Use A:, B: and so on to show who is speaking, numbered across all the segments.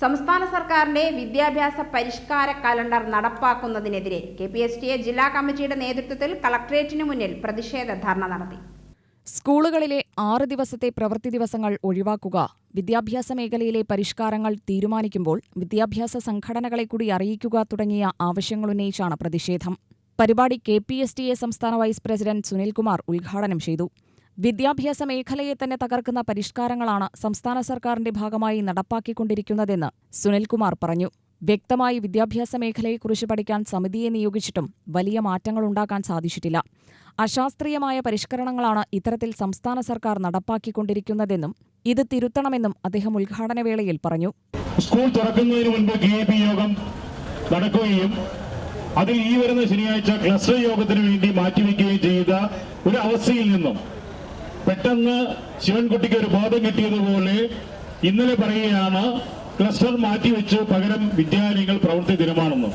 A: സംസ്ഥാന സർക്കാരിന്റെ വിദ്യാഭ്യാസ പരിഷ്കാര calendar നടപ്പാക്കുന്നതിനെതിരെ K P S T A ജില്ലാ കമ്മിറ്റിയുടെ നേതൃത്വത്തിൽ കളക്ട്രേറ്റിന് മുന്നിൽ പ്രതിഷേധ ധർണ നടത്തി.
B: സ്കൂളുകളിലെ ആറ് ദിവസത്തെ പ്രവൃത്തി ദിവസങ്ങൾ ഒഴിവാക്കുക വിദ്യാഭ്യാസ മേഖലയിലെ പരിഷ്കാരങ്ങൾ തീരുമാനിക്കുമ്പോൾ വിദ്യാഭ്യാസ സംഘടനകളെ കൂടി അറിയിക്കുക തുടങ്ങിയ ആവശ്യങ്ങളുന്നയിച്ചാണ് പ്രതിഷേധം. പരിപാടി K P S T A സംസ്ഥാന വൈസ് പ്രസിഡന്റ് സുനിൽകുമാർ ഉദ്ഘാടനം ചെയ്തു. വിദ്യാഭ്യാസ മേഖലയെ തന്നെ തകർക്കുന്ന പരിഷ്കാരങ്ങളാണ് സംസ്ഥാന സർക്കാരിന്റെ ഭാഗമായി നടപ്പാക്കിക്കൊണ്ടിരിക്കുന്നതെന്ന് സുനിൽകുമാർ പറഞ്ഞു. വ്യക്തമായി വിദ്യാഭ്യാസ മേഖലയെക്കുറിച്ച് പഠിക്കാൻ സമിതിയെ നിയോഗിച്ചിട്ടും വലിയ മാറ്റങ്ങൾ ഉണ്ടാക്കാൻ സാധിച്ചിട്ടില്ല. അശാസ്ത്രീയമായ പരിഷ്കരണങ്ങളാണ് ഇത്തരത്തിൽ സംസ്ഥാന സർക്കാർ നടപ്പാക്കിക്കൊണ്ടിരിക്കുന്നതെന്നും ഇത് തിരുത്തണമെന്നും അദ്ദേഹം ഉദ്ഘാടന വേളയിൽ പറഞ്ഞു.
C: സ്കൂൾ തുറക്കുന്നതിന് മുൻപ് യോഗം നടക്കുകയും അതിൽ ഈ വരുന്ന ശനിയാഴ്ച ക്ലസ്റ്റർ യോഗത്തിന് വേണ്ടി മാറ്റിവെക്കുകയും ചെയ്ത ഒരു അവസ്ഥയിൽ നിന്നും പെട്ടെന്ന് ശിവൻകുട്ടിക്ക് ഒരു ബോധം കിട്ടിയതുപോലെ ഇന്നലെ പറയുകയാണ് ക്ലസ്റ്റർ മാറ്റിവെച്ച് പകരം വിദ്യാലയങ്ങൾ പ്രവൃത്തി ദിനമാണെന്ന്.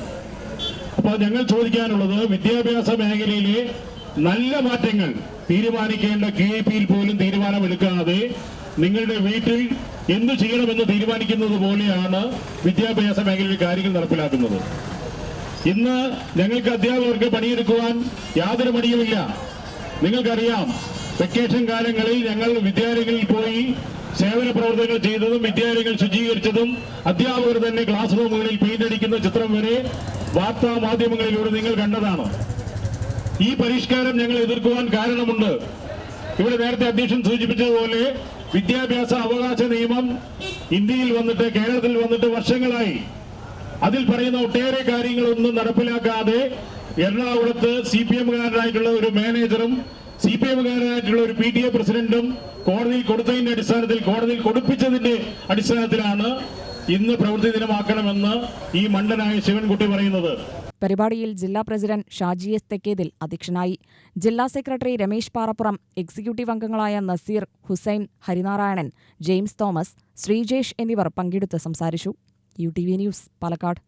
C: അപ്പോൾ ഞങ്ങൾ ചോദിക്കാനുള്ളത് വിദ്യാഭ്യാസ മേഖലയിലെ നല്ല മാറ്റങ്ങൾ തീരുമാനിക്കേണ്ട കെ പിയിൽ പോലും തീരുമാനമെടുക്കാതെ നിങ്ങളുടെ വീട്ടിൽ എന്തു ചെയ്യണമെന്ന് തീരുമാനിക്കുന്നത് പോലെയാണ് വിദ്യാഭ്യാസ മേഖലയിൽ കാര്യങ്ങൾ നടപ്പിലാക്കുന്നത്. ഇന്ന് ഞങ്ങൾക്ക് അധ്യാപകർക്ക് പണിയെടുക്കുവാൻ യാതൊരു മടിയുമില്ല. നിങ്ങൾക്കറിയാം വെക്കേഷൻ കാലങ്ങളിൽ ഞങ്ങൾ വിദ്യാലയങ്ങളിൽ പോയി സേവന പ്രവർത്തനങ്ങൾ ചെയ്തതും വിദ്യാലയങ്ങൾ ശുചീകരിച്ചതും അധ്യാപകർ തന്നെ ക്ലാസ് റൂമുകളിൽ പെയിന്റടിക്കുന്ന ചിത്രം വരെ വാർത്താ മാധ്യമങ്ങളിലൂടെ നിങ്ങൾ കണ്ടതാണ്. ഈ പരിഷ്കാരം ഞങ്ങൾ എതിർക്കുവാൻ കാരണമുണ്ട്. ഇവിടെ നേരത്തെ അധ്യക്ഷൻ സൂചിപ്പിച്ചതുപോലെ വിദ്യാഭ്യാസ അവകാശ നിയമം ഇന്ത്യയിൽ വന്നിട്ട് കേരളത്തിൽ വന്നിട്ട് വർഷങ്ങളായി. അതിൽ പറയുന്ന ഒട്ടേറെ കാര്യങ്ങളൊന്നും നടപ്പിലാക്കാതെ എറണാകുളത്ത് സി പി എമ്മുകാരനായിട്ടുള്ള ഒരു മാനേജറും സി പി എമ്മുകാരനായിട്ടുള്ള ഒരു പി ടി എ പ്രസിഡന്റും കോടതിയിൽ കൊടുത്തതിന്റെ അടിസ്ഥാനത്തിൽ കോടതിയിൽ കൊടുപ്പിച്ചതിന്റെ അടിസ്ഥാനത്തിലാണ് ഇന്ന് പ്രവൃത്തി ദിനമാക്കണമെന്ന് ഈ മണ്ടനായ ശിവൻകുട്ടി പറയുന്നത്.
B: പരിപാടിയിൽ ജില്ലാ പ്രസിഡന്റ് ഷാജി എസ് തെക്കേതിൽ അധ്യക്ഷനായി. ജില്ലാ സെക്രട്ടറി രമേശ് പാറപ്പുറം എക്സിക്യൂട്ടീവ് അംഗങ്ങളായ നസീർ ഹുസൈൻ ഹരിനാരായണൻ ജെയിംസ് തോമസ് ശ്രീജേഷ് എന്നിവർ പങ്കെടുത്ത് സംസാരിച്ചു. U T V news Palakkad.